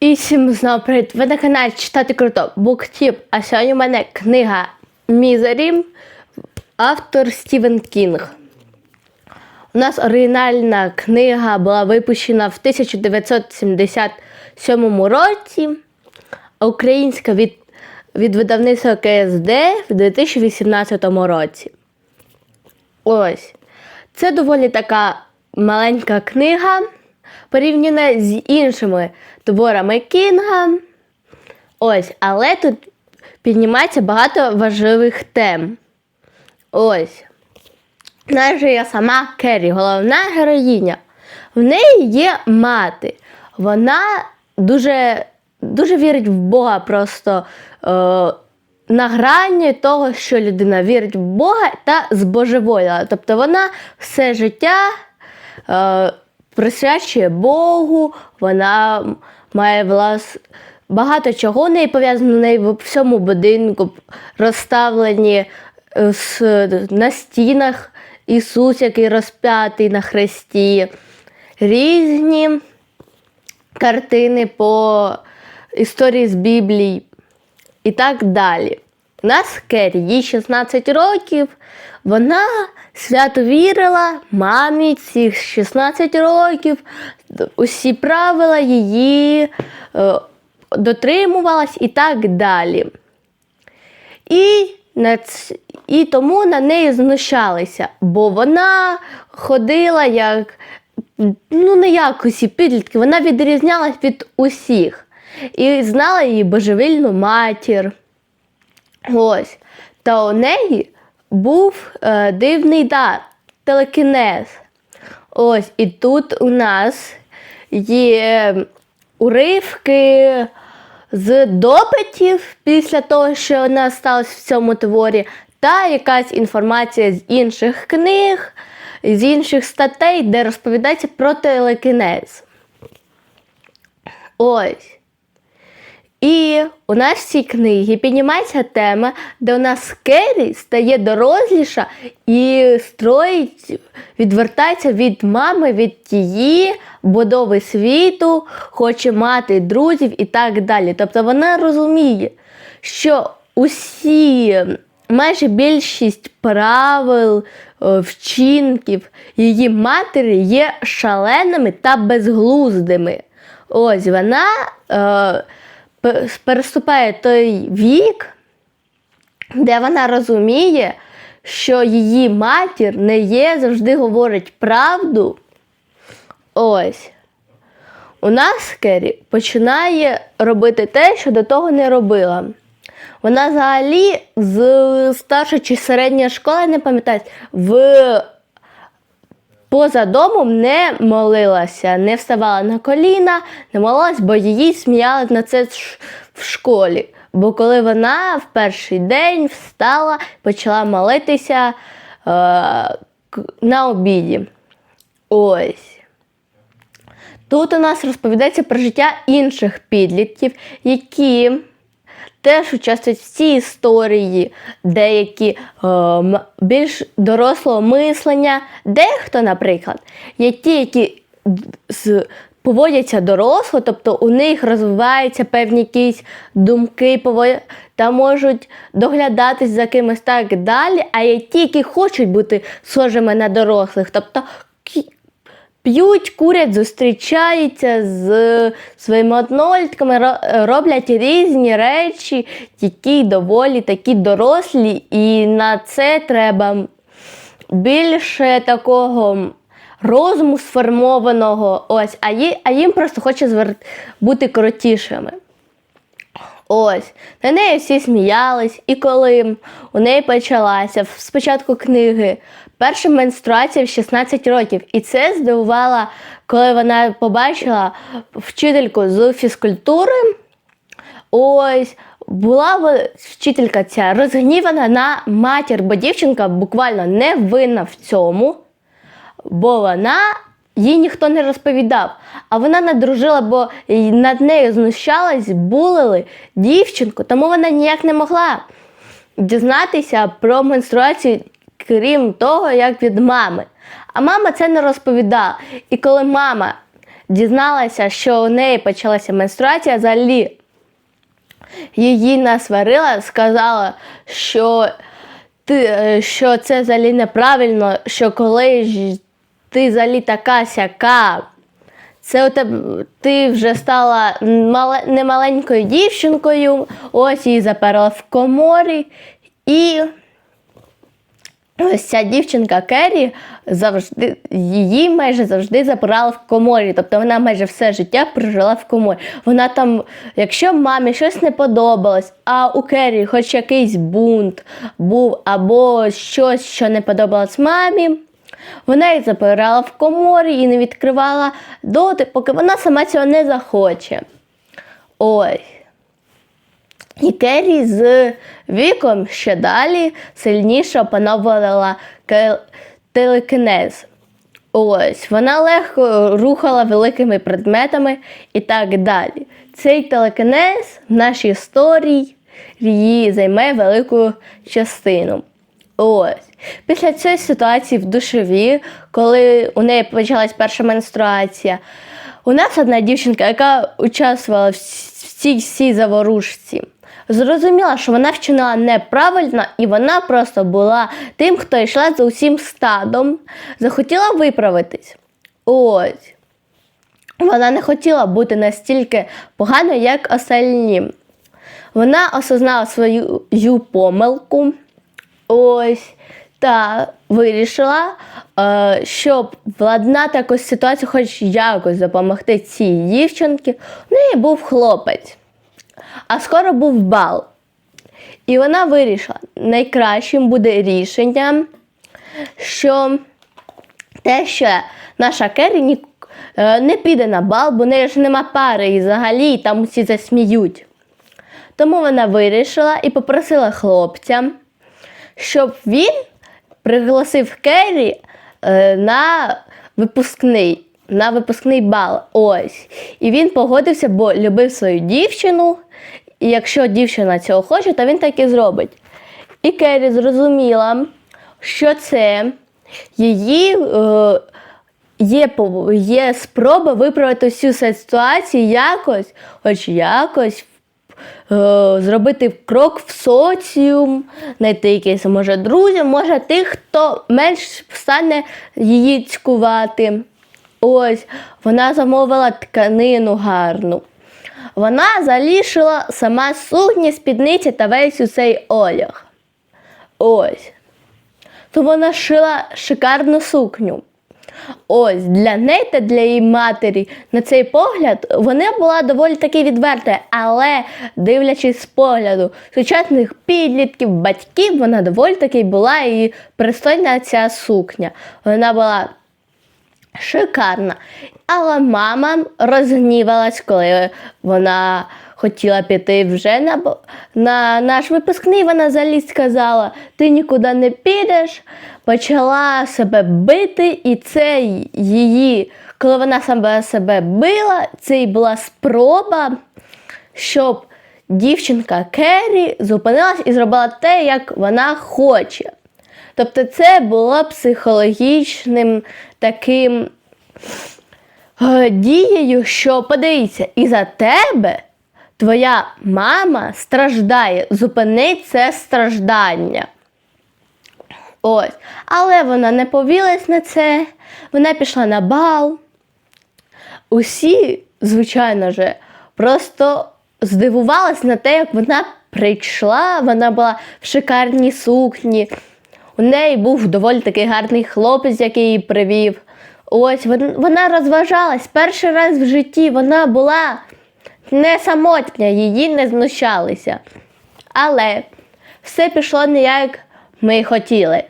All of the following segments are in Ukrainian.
І всім знову привіт! Ви на каналі Читати Круто Буктіп. А сьогодні у мене книга Мізері, автор Стівен Кінг. У нас оригінальна книга була випущена в 1977 році, а українська від, від видавництва КСД в 2018 році. Ось. Це доволі така маленька книга, порівняна з іншими творами Кінга. Ось, але тут піднімається багато важливих тем. Ось. Навіть я сама Керрі, головна героїня. В неї є мати. Вона дуже, дуже вірить в Бога просто. Е, на грані того, що людина вірить в Бога та збожеволіла. Тобто вона все життя е, присвячує Богу, вона має влас... багато чого неї пов'язано в неї в всьому будинку, розставлені е, с- на стінах Ісус, який розп'ятий на хресті, різні картини по історії з Біблії. І так далі. Нас Керрі, їй 16 років. Вона свято вірила мамі цих 16 років, усі правила її е, дотримувалась і так далі. І, на і тому на неї знущалися, бо вона ходила як, ну не як усі підлітки, вона відрізнялась від усіх. І знала її божевільну матір. Ось. Та у неї був е, дивний дар, телекінез. Ось, і тут у нас є уривки з допитів після того, що у нас сталося в цьому творі, та якась інформація з інших книг, з інших статей, де розповідається про телекінез. Ось. І у нас в цій книгі піднімається тема, де у нас Керрі стає доросліша і строїть, відвертається від мами, від тієї будови світу, хоче мати друзів і так далі. Тобто вона розуміє, що усі, майже більшість правил, е, вчинків її матері є шаленими та безглуздими. Ось вона. Е, переступає той вік, де вона розуміє, що її матір не є, завжди говорить правду. Ось. У нас Керрі починає робити те, що до того не робила. Вона взагалі з старшої чи середньої школи, не пам'ятаю, в поза домом не молилася, не вставала на коліна, не молилась, бо її сміяли на це в школі. Бо коли вона в перший день встала, почала молитися е, на обіді. Ось. Тут у нас розповідається про життя інших підлітків, які теж участвують в цій історії, деякі е, більш дорослого мислення. Дехто, наприклад, є ті, які з- поводяться доросло, тобто у них розвиваються певні якісь думки, та можуть доглядатись за кимось так далі, а є ті, які хочуть бути схожими на дорослих. Тобто п'ють, курять, зустрічаються з своїми однолітками, роблять різні речі, які доволі такі дорослі, і на це треба більше такого розуму сформованого. Ось, а, їм просто хоче звер- бути крутішими. Ось, на неї всі сміялись, і коли у неї почалася спочатку книги перша менструація в 16 років. І це здивувало, коли вона побачила вчительку з фізкультури. Ось була вчителька ця розгнівана на матір, бо дівчинка буквально не винна в цьому, бо вона їй ніхто не розповідав. А вона надружила, бо над нею знущались, булили дівчинку, тому вона ніяк не могла дізнатися про менструацію, крім того, як від мами. А мама це не розповідала. І коли мама дізналася, що у неї почалася менструація, взагалі її насварила, сказала, що, е, що це взагалі неправильно, що коли ти взагалі така сяка, це у тебе ти вже стала мале, не маленькою дівчинкою, ось її заперла в коморі. І ось ця дівчинка Керрі завжди її майже завжди запирали в коморі. Тобто вона майже все життя прожила в коморі. Вона там, якщо мамі щось не подобалось, а у Керрі хоч якийсь бунт був або щось, що не подобалось мамі. Вона їх запирала в коморі і не відкривала доти, поки вона сама цього не захоче. Ось. І Керрі з віком ще далі сильніше опановувала телекінез. Ось, вона легко рухала великими предметами і так далі. Цей телекінез в нашій історії її займе велику частину. Ось. Після цієї ситуації в душові, коли у неї почалась перша менструація, у нас одна дівчинка, яка участвувала в цій всій заворушці, зрозуміла, що вона вчинила неправильно, і вона просто була тим, хто йшла за усім стадом, захотіла виправитись. Ось. Вона не хотіла бути настільки поганою, як остальні. Вона осознала свою помилку. Ось. Та вирішила, е, щоб владнати якусь ситуацію, хоч якось допомогти цій дівчинці. У неї був хлопець, а скоро був бал. І вона вирішила, найкращим буде рішенням, що те, що наша Керрі е, не піде на бал, бо в неї ж нема пари і взагалі там усі засміють. Тому вона вирішила і попросила хлопця, щоб він пригласив Керрі е, на випускний, на випускний бал. Ось. І він погодився, бо любив свою дівчину. І якщо дівчина цього хоче, то він так і зробить. І Керрі зрозуміла, що це її е, є, є спроба виправити всю ситуацію якось, хоч якось зробити крок в соціум, знайти якийсь, може, друзів, може тих, хто менш стане її цькувати. Ось, вона замовила тканину гарну. Вона залишила сама сукні, спідниці та весь усей одяг. Ось. То вона шила шикарну сукню. Ось для неї та для її матері на цей погляд вона була доволі таки відвертою, але дивлячись з погляду сучасних підлітків, батьків, вона доволі таки була і пристойна ця сукня. Вона була шикарна. Але мама розгнівалась, коли вона хотіла піти вже на, на наш випускний. Вона взагалі сказала: ти нікуди не підеш, почала себе бити, і це її, коли вона саме себе била, це й була спроба, щоб дівчинка Керрі зупинилась і зробила те, як вона хоче. Тобто це було психологічним таким е, дією, що подивіться, і за тебе твоя мама страждає, зупини це страждання. Ось. Але вона не повілась на це, вона пішла на бал. Усі, звичайно же, просто здивувались на те, як вона прийшла, вона була в шикарній сукні. У неї був доволі такий гарний хлопець, який її привів. Ось вона розважалась перший раз в житті. Вона була не самотня, її не знущалися. Але все пішло не як ми хотіли.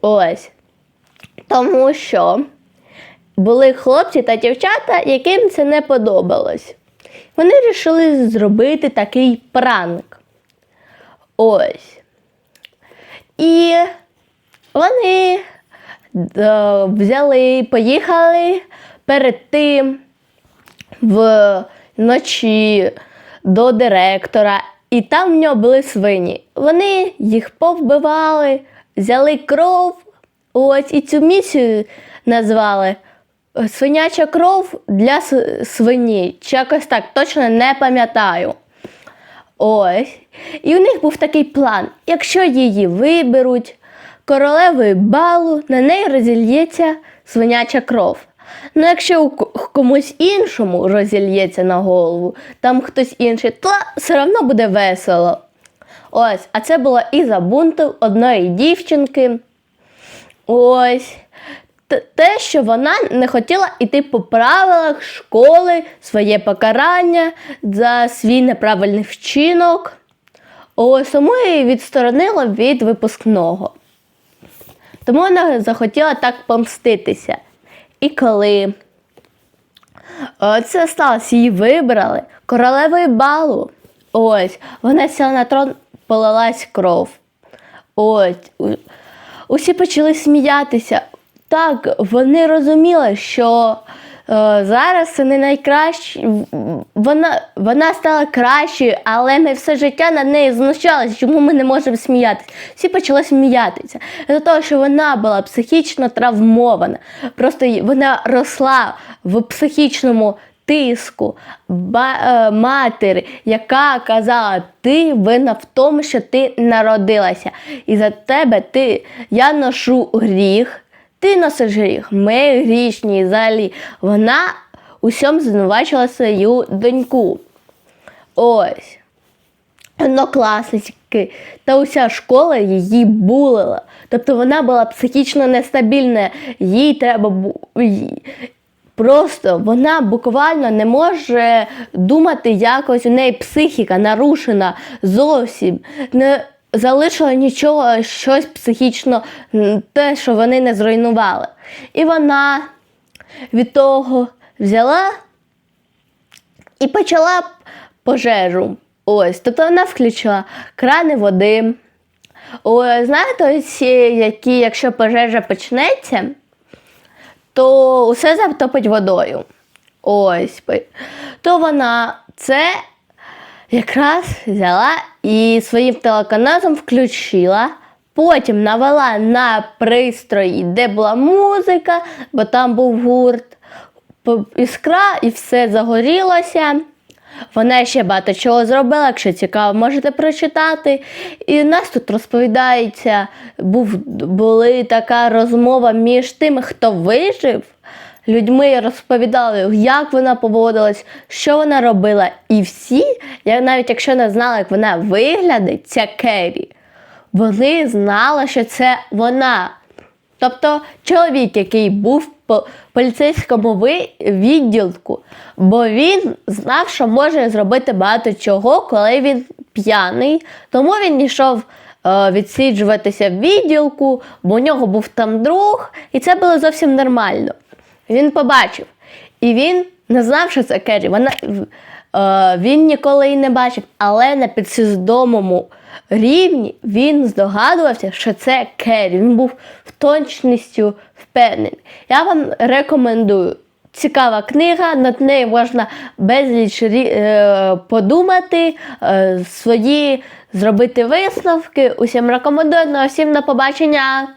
Ось. Тому що були хлопці та дівчата, яким це не подобалось. Вони вирішили зробити такий пранк. Ось. І вони е, взяли, поїхали перед тим вночі до директора, і там в нього були свині. Вони їх повбивали, взяли кров. Ось і цю місію назвали свиняча кров для свині. Чи якось так, точно не пам'ятаю. Ось. І у них був такий план: якщо її виберуть королевою балу, на неї розільється свиняча кров. Ну, якщо комусь іншому розільється на голову, там хтось інший, то все одно буде весело. Ось, а це було і за бунту одної дівчинки. Ось. Те, що вона не хотіла йти по правилах школи, своє покарання за свій неправильний вчинок. Ось тому її відсторонило від випускного. Тому вона захотіла так помститися. І коли е, це сталося, її вибрали королевою балу. Ось, вона сіла на трон, полилась кров. Ось. Усі почали сміятися. Так, вони розуміли, що зараз це не найкраще. Вона, вона стала кращою, але ми все життя над нею знущалися. Чому ми не можемо сміятися? Всі почали сміятися. За того, що вона була психічно травмована. Просто вона росла в психічному тиску ба- е, матері, яка казала, ти винна в тому, що ти народилася. І за тебе ти, я ношу гріх, ти носиш гріх, ми грішні. Взагалі вона усьому звинувачила свою доньку. Ось. Однокласники та уся школа її булила. Тобто вона була психічно нестабільна, їй треба Просто вона буквально не може думати якось, у неї психіка нарушена зовсім. Не залишила нічого, щось психічно, те, що вони не зруйнували. І вона від того взяла і почала пожежу. Ось, тобто вона включила крани води. Ось, знаєте, е, які, якщо пожежа почнеться, то усе затопить водою. Ось. То вона це якраз взяла і своїм телеканалом включила. Потім навела на пристрої, де була музика, бо там був гурт, іскра, і все загорілося. Вона ще багато чого зробила, якщо цікаво, можете прочитати. І нас тут розповідається, був, були така розмова між тими, хто вижив. Людьми розповідали, як вона поводилась, що вона робила. І всі, я навіть якщо не знала, як вона виглядить, ця Керрі, вони знали, що це вона. Тобто чоловік, який був по поліцейському відділку, бо він знав, що може зробити багато чого, коли він п'яний. Тому він йшов е, відсиджуватися в відділку, бо у нього був там друг, і це було зовсім нормально. Він побачив. І він не знав, що це Керрі. Вона, е, він ніколи її не бачив, але на підсвідомому рівні він здогадувався, що це Керрі. Він був в точністю впевнений. Я вам рекомендую. Цікава книга, над нею можна безліч е, подумати, е, свої зробити висновки. Усім рекомендую, ну, всім на побачення.